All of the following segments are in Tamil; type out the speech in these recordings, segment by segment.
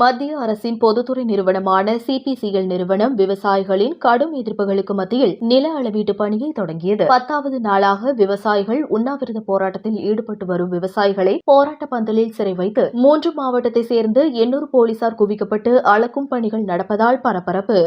மத்திய அரசின் பொதுத்துறை நிறுவனமான சிபிசிஎல் நிறுவனம் விவசாயிகளின் கடும் எதிர்ப்புகளுக்கு மத்தியில் நில அளவீட்டு பணியை தொடங்கியது. பத்தாவது நாளாக விவசாயிகள் உண்ணாவிரத போராட்டத்தில் ஈடுபட்டு வரும் விவசாயிகளை போராட்ட பந்தலில் சிறை வைத்து மூன்று மாவட்டத்தை சேர்ந்து எண்ணூறு போலீசார் குவிக்கப்பட்டு அளக்கும் பணிகள் நடப்பதால் பரபரப்பு.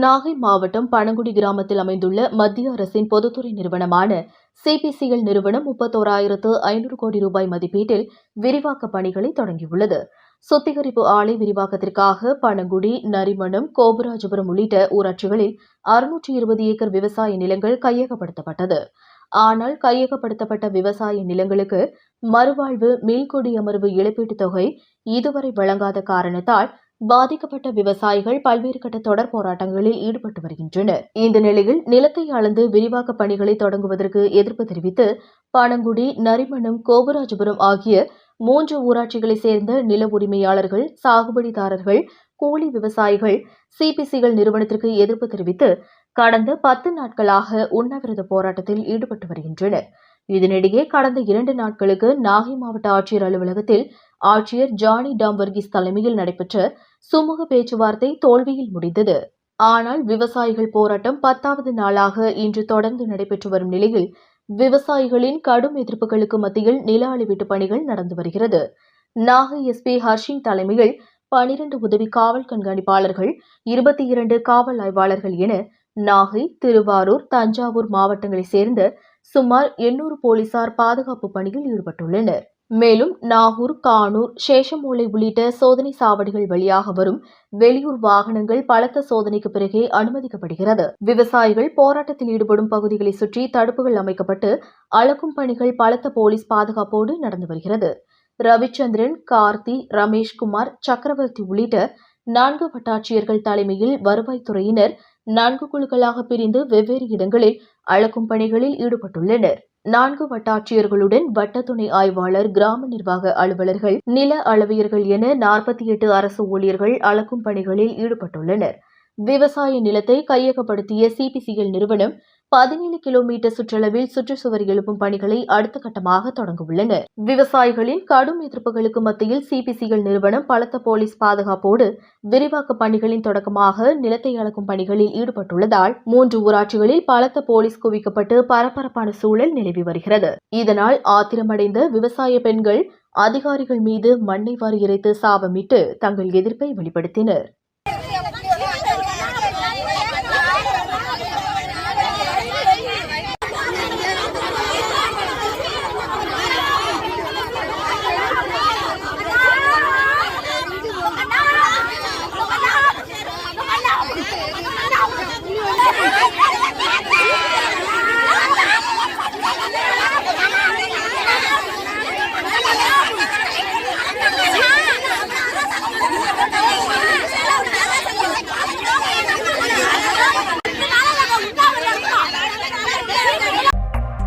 நாகை மாவட்டம் பனங்குடி கிராமத்தில் அமைந்துள்ள மத்திய அரசின் பொதுத்துறை நிறுவனமான சிபிசிஎல் நிறுவனம் முப்பத்தோராயிரத்து ஐநூறு கோடி ரூபாய் மதிப்பீட்டில் விரிவாக்க பணிகளை தொடங்கியுள்ளது. சுத்திகரிப்பு ஆலை விரிவாக்கத்திற்காக பனங்குடி நரிமணம் கோபுராஜபுரம் உள்ளிட்ட ஊராட்சிகளில் அறுநூற்றி இருபது ஏக்கர் விவசாய நிலங்கள் கையகப்படுத்தப்பட்டது. ஆனால் கையகப்படுத்தப்பட்ட விவசாய நிலங்களுக்கு மறுவாழ்வு மீள்கொடி அமர்வு இழப்பீட்டுத் தொகை இதுவரை வழங்காத காரணத்தால் பாதிக்கப்பட்ட விவசாயிகள் பல்வேறு கட்ட தொடர் போராட்டங்களில் ஈடுபட்டு வருகின்றனர். இந்த நிலையில் நிலத்தை அளந்து விரிவாக்க பணிகளை தொடங்குவதற்கு எதிர்ப்பு தெரிவித்து பனங்குடி நரிமணம் கோபராஜபுரம் ஆகிய மூன்று ஊராட்சிகளைச் சேர்ந்த நில உரிமையாளர்கள் சாகுபடிதாரர்கள் கூலி விவசாயிகள் சிபிசிகள் நிறுவனத்திற்கு எதிர்ப்பு தெரிவித்து கடந்த பத்து நாட்களாக உண்ணாவிரத போராட்டத்தில் ஈடுபட்டு வருகின்றனர். இதனிடையே கடந்த இரண்டு நாட்களுக்கு நாகை மாவட்ட ஆட்சியர் அலுவலகத்தில் ஆட்சியர் ஜானி டாம்பர்கிஸ் தலைமையில் நடைபெற்ற சுமூக பேச்சுவார்த்தை தோல்வியில் முடிந்தது. ஆனால் விவசாயிகள் போராட்டம் பத்தாவது நாளாக இன்று தொடர்ந்து நடைபெற்று வரும் நிலையில் விவசாயிகளின் கடும் எதிர்ப்புகளுக்கு மத்தியில் நில அளவீட்டு பணிகள் நடந்து வருகிறது. நாகை எஸ்பி ஹர்ஷிங் தலைமையில் பனிரண்டு உதவி காவல் கண்காணிப்பாளர்கள் இருபத்தி இரண்டு காவல் ஆய்வாளர்கள் என நாகை திருவாரூர் தஞ்சாவூர் மாவட்டங்களைச் சேர்ந்த சுமார் எண்ணூறு போலீசார் பாதுகாப்பு பணியில் ஈடுபட்டுள்ளனர். மேலும் நாகூர் கானூர் சேஷமூலை உள்ளிட்ட சோதனை சாவடிகள் வழியாக வரும் வெளியூர் வாகனங்கள் பலத்த சோதனைக்கு பிறகே அனுமதிக்கப்படுகிறது. விவசாயிகள் போராட்டத்தில் ஈடுபடும் பகுதிகளை சுற்றி தடுப்புகள் அமைக்கப்பட்டு அளக்கும் பணிகள் பலத்த போலீஸ் பாதுகாப்போடு நடந்து வருகிறது. ரவிச்சந்திரன் கார்த்தி ரமேஷ்குமார் சக்கரவர்த்தி உள்ளிட்ட நான்கு வட்டாட்சியர்கள் தலைமையில் வருவாய்த்துறையினர் நான்கு குழுக்களாக பிரிந்து வெவ்வேறு இடங்களில் அளக்கும் பணிகளில் ஈடுபட்டுள்ளனர். நான்கு வட்டாட்சியர்களுடன் வட்ட துணை ஆய்வாளர் கிராம நிர்வாக அலுவலர்கள் நில அளவியர்கள் என நாற்பத்தி எட்டு அரசு ஊழியர்கள் அளக்கும் பணிகளில் ஈடுபட்டுள்ளனர். விவசாய நிலத்தை கையகப்படுத்திய சிபிசிஎல் நிறுவனம் பதினேழு கிலோமீட்டர் சுற்றளவில் சுற்றுச்சுவர் எழுப்பும் பணிகளை அடுத்த கட்டமாக தொடங்கவுள்ளனர் விவசாயிகளின் கடும் எதிர்ப்புகளுக்கு மத்தியில் சிபிசிஎல் நிறுவனம் பலத்த போலீஸ் பாதுகாப்போடு விரிவாக்க பணிகளின் தொடக்கமாக நிலத்தை அளக்கும் பணிகளில் ஈடுபட்டுள்ளதால் மூன்று ஊராட்சிகளில் பலத்த போலீஸ் குவிக்கப்பட்டு பரபரப்பான சூழல் நிலவி வருகிறது. இதனால் ஆத்திரமடைந்த விவசாய பெண்கள் அதிகாரிகள் மீது மண்ணை வாரி இறைத்து சாபமிட்டு தங்கள் எதிர்ப்பை வெளிப்படுத்தினர்.